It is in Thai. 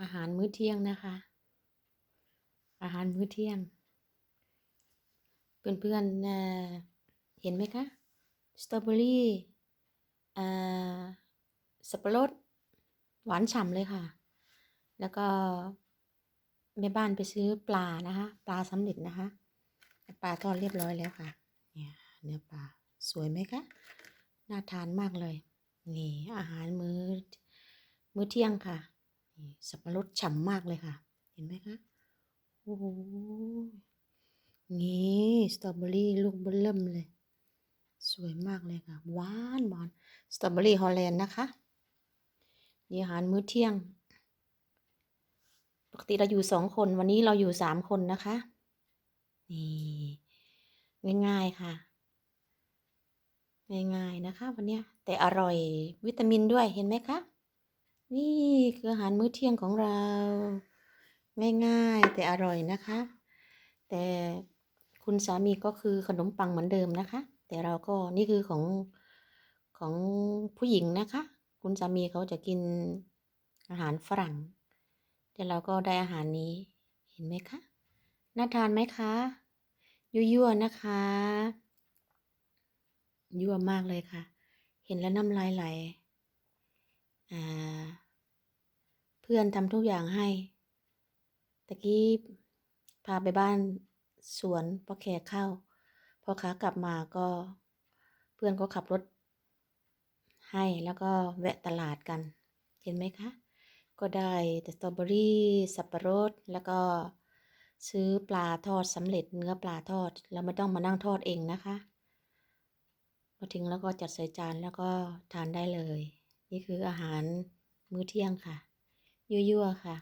อาหารมื้อเที่ยงนะคะ อาหารมื้อเที่ยง เพื่อนๆเอ่อเห็นไหมคะ สตรอเบอรี่อ่อสับปะรด หวานฉ่ำเลยค่ะ แล้วก็แม่บ้านไปซื้อปลานะคะ ปลาสำเร็จนะคะ ปลาทอดเรียบร้อยแล้วค่ะ เนี่ยเนื้อปลาสวยไหมคะ น่าทานมากเลย นี่อาหารมื้อมื้อเที่ยงค่ะ สับปะรดฉ่ำมากเลยค่ะ เห็นไหมคะ โอ้โหนี่สตรอเบอรี่ลูกเบิ่มเริ่มเลย สวยมากเลยค่ะ หวานหวานสตรอเบอรี่ฮอลแลนด์นะคะนี่อาหารมื้อเที่ยง ปกติเราอยู่สองคน วันนี้เราอยู่สามคนนะคะ นี่ ง่ายๆค่ะ ง่ายๆนะคะ วันนี้แต่อร่อยวิตามินด้วยเห็นไหมคะ นี่คืออาหารมื้อเที่ยงของเรา ง่ายๆแต่อร่อยนะคะ แต่คุณสามีก็คือขนมปังเหมือนเดิมนะคะ แต่เราก็นี่คือของของผู้หญิงนะคะ คุณสามีเขาจะกินอาหารฝรั่ง แต่เราก็ได้อาหารนี้เห็นไหมคะน่าทานไหมคะยั่วๆนะคะ ยั่วมากเลยค่ะ เห็นแล้วน้ำลายไหล อ่า เพื่อนทำทุกอย่างให้ตะกี้พาไปบ้านสวนพอแขกเข้า พอขากลับมาก็เพื่อนก็ขับรถให้แล้วก็แวะตลาดกัน เห็นไหมคะ ก็ได้แต่สตรอเบอรี่สับปะรด แล้วก็ซื้อปลาทอดสำเร็จเนื้อปลาทอดแล้วไม่ต้องมานั่งทอดเองนะคะพอถึงแล้วก็จัดใส่จานแล้วก็ทานได้เลย นี่คืออาหารมื้อเที่ยงค่ะ ยั่วๆค่ะ